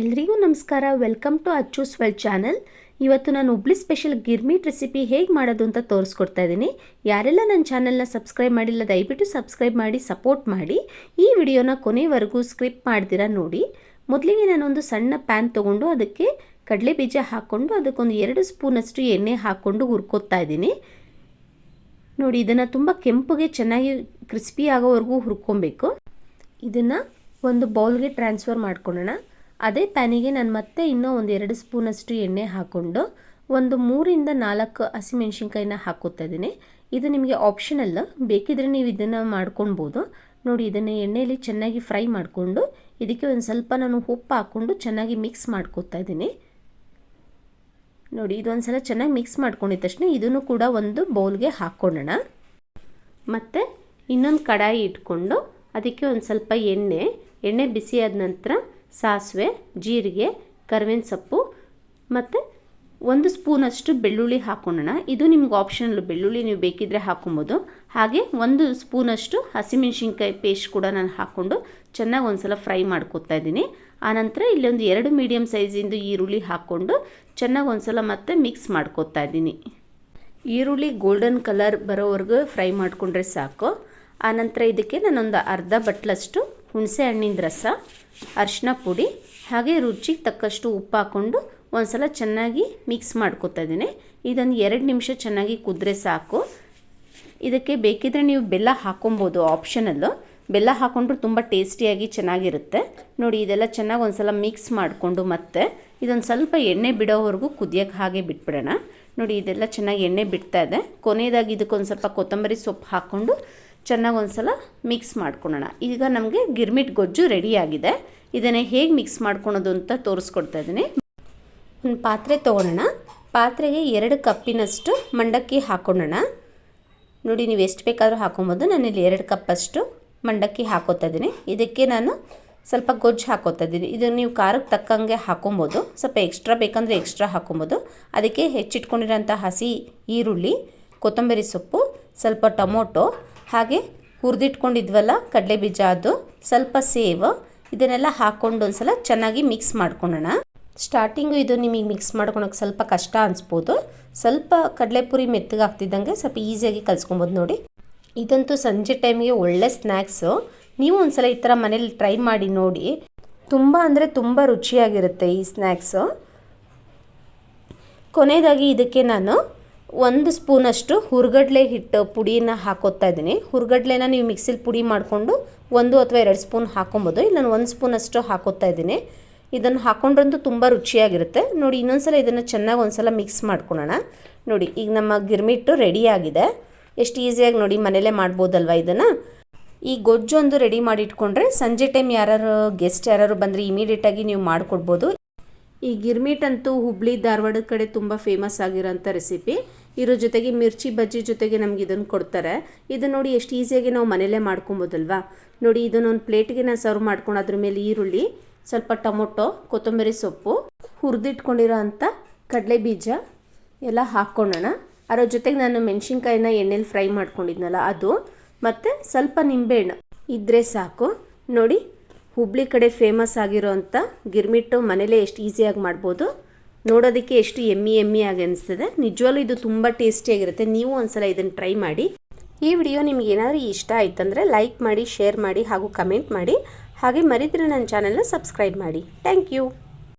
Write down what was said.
ಎಲ್ರಿಗೂ ನಮಸ್ಕಾರ. Welcome to Achchu swell channel ಇವತ್ತು ನಾನು ಹುಬ್ಳಿ ಸ್ಪೆಷಲ್ ಗಿರ್ಮಿಟ್ ರೆಸಿಪಿ ಹೇಗೆ ಮಾಡೋದು ಅಂತ ತೋರಿಸ್ಕೊಡ್ತಾ ಇದ್ದೀನಿ. ಯಾರೆಲ್ಲ ನನ್ನ ಚಾನಲ್ನ ಸಬ್ಸ್ಕ್ರೈಬ್ ಮಾಡಿಲ್ಲ, ದಯವಿಟ್ಟು ಸಬ್ಸ್ಕ್ರೈಬ್ ಮಾಡಿ ಸಪೋರ್ಟ್ ಮಾಡಿ. ಈ ವಿಡಿಯೋನ ಕೊನೆವರೆಗೂ ಸ್ಕ್ರಿಪ್ ಮಾಡ್ದಿರ ನೋಡಿ. ಮೊದಲಿಗೆ ನಾನೊಂದು ಸಣ್ಣ ಪ್ಯಾನ್ ತೊಗೊಂಡು ಅದಕ್ಕೆ ಕಡಲೆ ಬೀಜ ಹಾಕ್ಕೊಂಡು ಅದಕ್ಕೊಂದು ಎರಡು ಸ್ಪೂನಷ್ಟು ಎಣ್ಣೆ ಹಾಕ್ಕೊಂಡು ಹುರ್ಕೋತಾ ಇದ್ದೀನಿ. ನೋಡಿ, ಇದನ್ನು ತುಂಬ ಕೆಂಪುಗೆ ಚೆನ್ನಾಗಿ ಕ್ರಿಸ್ಪಿ ಆಗೋವರೆಗೂ ಹುರ್ಕೊಬೇಕು. ಇದನ್ನು ಒಂದು ಬೌಲ್ಗೆ ಟ್ರಾನ್ಸ್ಫರ್ ಮಾಡ್ಕೊಳ್ಳೋಣ. ಅದೇ ಪ್ಯಾನಿಗೆ ನಾನು ಮತ್ತೆ ಇನ್ನೂ ಒಂದು ಎರಡು ಸ್ಪೂನಷ್ಟು ಎಣ್ಣೆ ಹಾಕ್ಕೊಂಡು ಒಂದು ಮೂರಿಂದ ನಾಲ್ಕು ಹಸಿಮೆಣ್ಸಿನ್ಕಾಯಿನ ಹಾಕೋತಾ ಇದ್ದೀನಿ. ಇದು ನಿಮಗೆ ಆಪ್ಷನಲ್ಲ ಬೇಕಿದ್ರೆ ನೀವು ಇದನ್ನು ಮಾಡ್ಕೊಳ್ಬೋದು. ನೋಡಿ, ಇದನ್ನು ಎಣ್ಣೆಯಲ್ಲಿ ಚೆನ್ನಾಗಿ ಫ್ರೈ ಮಾಡಿಕೊಂಡು ಇದಕ್ಕೆ ಒಂದು ಸ್ವಲ್ಪ ನಾನು ಉಪ್ಪು ಹಾಕ್ಕೊಂಡು ಚೆನ್ನಾಗಿ ಮಿಕ್ಸ್ ಮಾಡ್ಕೋತಾ ಇದ್ದೀನಿ. ನೋಡಿ, ಇದೊಂದು ಸಲ ಚೆನ್ನಾಗಿ ಮಿಕ್ಸ್ ಮಾಡ್ಕೊಂಡಿದ ತಕ್ಷಣ ಇದನ್ನು ಕೂಡ ಒಂದು ಬೌಲ್ಗೆ ಹಾಕ್ಕೊಳ್ಳೋಣ. ಮತ್ತು ಇನ್ನೊಂದು ಕಡಾಯಿ ಇಟ್ಕೊಂಡು ಅದಕ್ಕೆ ಒಂದು ಸ್ವಲ್ಪ ಎಣ್ಣೆ ಎಣ್ಣೆ ಬಿಸಿಯಾದ ನಂತರ ಸಾಸಿವೆ, ಜೀರಿಗೆ, ಕರಿಬೇವಿನ ಸೊಪ್ಪು ಮತ್ತು ಒಂದು ಸ್ಪೂನಷ್ಟು ಬೆಳ್ಳುಳ್ಳಿ ಹಾಕ್ಕೊಳ್ಳೋಣ ಇದು ನಿಮ್ಗೆ ಆಪ್ಷನಲ್ ಬೆಳ್ಳುಳ್ಳಿ ನೀವು ಬೇಕಿದ್ದರೆ ಹಾಕೊಬೋದು ಹಾಗೆ ಒಂದು ಸ್ಪೂನಷ್ಟು ಹಸಿಮೆಣ್ಸಿನ್ಕಾಯಿ ಪೇಸ್ಟ್ ಕೂಡ ನಾನು ಹಾಕ್ಕೊಂಡು ಚೆನ್ನಾಗಿ ಒಂದು ಸಲ ಫ್ರೈ ಮಾಡ್ಕೊತಾ ಇದ್ದೀನಿ. ಆನಂತರ ಇಲ್ಲೊಂದು ಎರಡು ಮೀಡಿಯಮ್ ಸೈಜಿಂದು ಈರುಳ್ಳಿ ಹಾಕ್ಕೊಂಡು ಚೆನ್ನಾಗಿ ಒಂದು ಸಲ ಮತ್ತೆ ಮಿಕ್ಸ್ ಮಾಡ್ಕೊತಾ ಇದ್ದೀನಿ. ಈರುಳ್ಳಿ ಗೋಲ್ಡನ್ ಕಲರ್ ಬರೋವರೆಗೂ ಫ್ರೈ ಮಾಡಿಕೊಂಡ್ರೆ ಸಾಕು. ಆನಂತರ ಇದಕ್ಕೆ ನಾನೊಂದು ಅರ್ಧ ಬಟ್ಲಷ್ಟು ಹುಣಸೆ ಹಣ್ಣಿನ ರಸ ಅರಿಶಿನ ಪುಡಿ, ಹಾಗೆ ರುಚಿಗೆ ತಕ್ಕಷ್ಟು ಉಪ್ಪು ಹಾಕ್ಕೊಂಡು ಒಂದು ಸಲ ಚೆನ್ನಾಗಿ ಮಿಕ್ಸ್ ಮಾಡ್ಕೊತಾ ಇದ್ದೀನಿ. ಇದೊಂದು ಎರಡು ನಿಮಿಷ ಚೆನ್ನಾಗಿ ಕುದ್ರೆ ಸಾಕು. ಇದಕ್ಕೆ ಬೇಕಿದ್ರೆ ನೀವು ಬೆಲ್ಲ ಹಾಕೊಬೋದು ಆಪ್ಷನಲ್ಲು ಬೆಲ್ಲ ಹಾಕ್ಕೊಂಡ್ರೆ ತುಂಬ ಟೇಸ್ಟಿಯಾಗಿ ಚೆನ್ನಾಗಿರುತ್ತೆ. ನೋಡಿ, ಇದೆಲ್ಲ ಚೆನ್ನಾಗಿ ಒಂದು ಸಲ ಮಿಕ್ಸ್ ಮಾಡಿಕೊಂಡು ಮತ್ತೆ ಇದೊಂದು ಸ್ವಲ್ಪ ಎಣ್ಣೆ ಬಿಡೋವರೆಗೂ ಕುದಿಯೋಕ್ಕೆ ಹಾಗೆ ಬಿಟ್ಬಿಡೋಣ. ನೋಡಿ, ಇದೆಲ್ಲ ಚೆನ್ನಾಗಿ ಎಣ್ಣೆ ಬಿಡ್ತಾ ಇದೆ. ಕೊನೆಯದಾಗಿ ಇದಕ್ಕೊಂದು ಸ್ವಲ್ಪ ಕೊತ್ತಂಬರಿ ಸೊಪ್ಪು ಹಾಕ್ಕೊಂಡು ಚೆನ್ನಾಗಿ ಒಂದು ಸಲ ಮಿಕ್ಸ್ ಮಾಡ್ಕೊಳ್ಳೋಣ ಈಗ ನಮಗೆ ಗಿರ್ಮಿಟ್ ಗೊಜ್ಜು ರೆಡಿಯಾಗಿದೆ ಇದನ್ನು ಹೇಗೆ ಮಿಕ್ಸ್ ಮಾಡ್ಕೊಳೋದು ಅಂತ ತೋರಿಸ್ಕೊಡ್ತಾ ಇದ್ದೀನಿ. ಒಂದು ಪಾತ್ರೆ ತೊಗೊಳೋಣ. ಪಾತ್ರೆಗೆ ಎರಡು ಕಪ್ಪಿನಷ್ಟು ಮಂಡಕ್ಕಿ ಹಾಕ್ಕೊಳ್ಳೋಣ ನೋಡಿ, ನೀವು ಎಷ್ಟು ಬೇಕಾದರೂ ಹಾಕೊಬೋದು. ನಾನಿಲ್ಲಿ ಎರಡು ಕಪ್ಪಷ್ಟು ಮಂಡಕ್ಕಿ ಹಾಕೋತಾ ಇದ್ದೀನಿ. ಇದಕ್ಕೆ ನಾನು ಸ್ವಲ್ಪ ಗೊಜ್ಜು ಹಾಕೋತಾ ಇದ್ದೀನಿ. ಇದು ನೀವು ಖಾರಕ್ಕೆ ತಕ್ಕಂಗೆ ಹಾಕೊಬೋದು. ಸ್ವಲ್ಪ ಎಕ್ಸ್ಟ್ರಾ ಬೇಕಂದರೆ ಎಕ್ಸ್ಟ್ರಾ ಹಾಕೊಬೋದು. ಅದಕ್ಕೆ ಹೆಚ್ಚಿಟ್ಕೊಂಡಿರೋಂಥ ಹಸಿ ಈರುಳ್ಳಿ, ಕೊತ್ತಂಬರಿ ಸೊಪ್ಪು, ಸ್ವಲ್ಪ ಟೊಮೊಟೊ ಹಾಗೆ ಹುರಿದಿಟ್ಕೊಂಡಿದ್ವಲ್ಲ, ಕಡಲೆ ಬೀಜ ಅದು. ಸ್ವಲ್ಪ ಸೇವ್. ಇದನ್ನೆಲ್ಲ ಹಾಕ್ಕೊಂಡು ಒಂದು ಸಲ ಚೆನ್ನಾಗಿ ಮಿಕ್ಸ್ ಮಾಡ್ಕೊಳ್ಳೋಣ. ಸ್ಟಾರ್ಟಿಂಗು ಇದು ನಿಮಗೆ ಮಿಕ್ಸ್ ಮಾಡ್ಕೊಳಕ್ಕೆ ಸ್ವಲ್ಪ ಕಷ್ಟ ಅನಿಸ್ಬೋದು. ಸ್ವಲ್ಪ ಕಡಲೆಪುರಿ ಮೆತ್ತಗಾಗ್ತಿದ್ದಂಗೆ ಸ್ವಲ್ಪ ಈಸಿಯಾಗಿ ಕಲಿಸ್ಕೊಬೋದು ನೋಡಿ. ಇದಂತೂ ಸಂಜೆ ಟೈಮಿಗೆ ಒಳ್ಳೆ ಸ್ನ್ಯಾಕ್ಸು ನೀವು ಒಂದ್ಸಲ ಈ ಥರ ಮನೇಲಿ ಟ್ರೈ ಮಾಡಿ ನೋಡಿ. ತುಂಬ ಅಂದರೆ ತುಂಬ ರುಚಿಯಾಗಿರುತ್ತೆ ಈ ಸ್ನ್ಯಾಕ್ಸು ಕೊನೆಯದಾಗಿ ಇದಕ್ಕೆ ನಾನು ಒಂದು ಸ್ಪೂನಷ್ಟು ಹುರ್ಗಡ್ಲೆ ಹಿಟ್ಟು ಪುಡಿನ ಹಾಕೋತಾ ಇದ್ದೀನಿ. ಹುರ್ಗಡ್ಲೆನ ನೀವು ಮಿಕ್ಸಿಲಿ ಪುಡಿ ಮಾಡಿಕೊಂಡು ಒಂದು ಅಥವಾ ಎರಡು ಸ್ಪೂನ್ ಹಾಕೊಬೋದು. ಇಲ್ಲ, ನಾನು ಒಂದು ಸ್ಪೂನಷ್ಟು ಹಾಕೋತಾ ಇದ್ದೀನಿ. ಇದನ್ನು ಹಾಕೊಂಡ್ರಂತೂ ತುಂಬ ರುಚಿಯಾಗಿರುತ್ತೆ. ನೋಡಿ, ಇನ್ನೊಂದ್ಸಲ ಇದನ್ನು ಚೆನ್ನಾಗಿ ಒಂದ್ಸಲ ಮಿಕ್ಸ್ ಮಾಡ್ಕೊಳ್ಳೋಣ. ನೋಡಿ, ಈಗ ನಮ್ಮ ಗಿರ್ಮಿಟ್ಟು ರೆಡಿಯಾಗಿದೆ ಎಷ್ಟು ಈಸಿಯಾಗಿ ನೋಡಿ, ಮನೇಲೇ ಮಾಡ್ಬೋದಲ್ವ ಇದನ್ನು? ಈ ಗೊಜ್ಜೊಂದು ರೆಡಿ ಮಾಡಿ ಇಟ್ಕೊಂಡ್ರೆ ಸಂಜೆ ಟೈಮ್ ಯಾರು ಗೆಸ್ಟ್ ಯಾರು ಬಂದರೆ ಇಮಿಡಿಯೇಟಾಗಿ ನೀವು ಮಾಡಿಕೊಡ್ಬೋದು. ಈ ಗಿರ್ಮಿಟ್ ಅಂತೂ ಹುಬ್ಳಿ ಧಾರವಾಡದ ಕಡೆ ತುಂಬ ಫೇಮಸ್ ಆಗಿರೋಂಥ ರೆಸಿಪಿ ಇರೋ ಜೊತೆಗೆ ಮಿರ್ಚಿ ಬಜ್ಜಿ ಜೊತೆಗೆ ನಮ್ಗೆ ಇದನ್ನು ಕೊಡ್ತಾರೆ. ಇದು ನೋಡಿ ಎಷ್ಟು ಈಸಿಯಾಗಿ ನಾವು ಮನೇಲೇ ಮಾಡ್ಕೊಬೋದಲ್ವಾ? ನೋಡಿ ಇದನ್ನೊಂದು ಪ್ಲೇಟ್ಗೆ ನಾನು ಸರ್ವ್ ಮಾಡ್ಕೊಂಡು ಅದ್ರ ಮೇಲೆ ಈರುಳ್ಳಿ, ಸ್ವಲ್ಪ ಟೊಮೊಟೊ, ಕೊತ್ತಂಬರಿ ಸೊಪ್ಪು ಹುರಿದಿಟ್ಕೊಂಡಿರೋ ಅಂಥ ಕಡಲೆ ಬೀಜ ಎಲ್ಲ ಹಾಕ್ಕೊಳ್ಳೋಣ. ಅದರ ಜೊತೆಗೆ ನಾನು ಮೆಣಸಿನ್ಕಾಯಿನ ಎಣ್ಣೆಲಿ ಫ್ರೈ ಮಾಡ್ಕೊಂಡಿದ್ನಲ್ಲ ಅದು. ಮತ್ತು ಸ್ವಲ್ಪ ನಿಂಬೆಹಣ್ಣು. ಇದ್ದರೆ ಸಾಕು. ನೋಡಿ ಹುಬ್ಳಿ ಕಡೆ ಫೇಮಸ್ ಆಗಿರೋವಂಥ ಗಿರ್ಮಿಟ್ಟು ಮನೇಲೇ ಎಷ್ಟು ಈಸಿಯಾಗಿ ಮಾಡ್ಬೋದು. ನೋಡೋದಕ್ಕೆ ಎಷ್ಟು ಎಮ್ಮಿ ಎಮ್ಮಿ ಆಗಿ ಅನಿಸ್ತದೆ. ನಿಜವಾಗ್ಲೂ ಇದು ತುಂಬ ಟೇಸ್ಟಿಯಾಗಿರುತ್ತೆ ನೀವು ಒಂದ್ಸಲ ಇದನ್ನು ಟ್ರೈ ಮಾಡಿ. ಈ ವಿಡಿಯೋ ನಿಮ್ಗೆ ಏನಾದರೂ ಇಷ್ಟ ಆಯ್ತಂದರೆ ಲೈಕ್ ಮಾಡಿ ಶೇರ್ ಮಾಡಿ ಹಾಗೂ ಕಮೆಂಟ್ ಮಾಡಿ. ಹಾಗೆ ಮರಿದ್ರೆ ನನ್ನ ಚಾನಲ್ನ ಸಬ್ಸ್ಕ್ರೈಬ್ ಮಾಡಿ. Thank you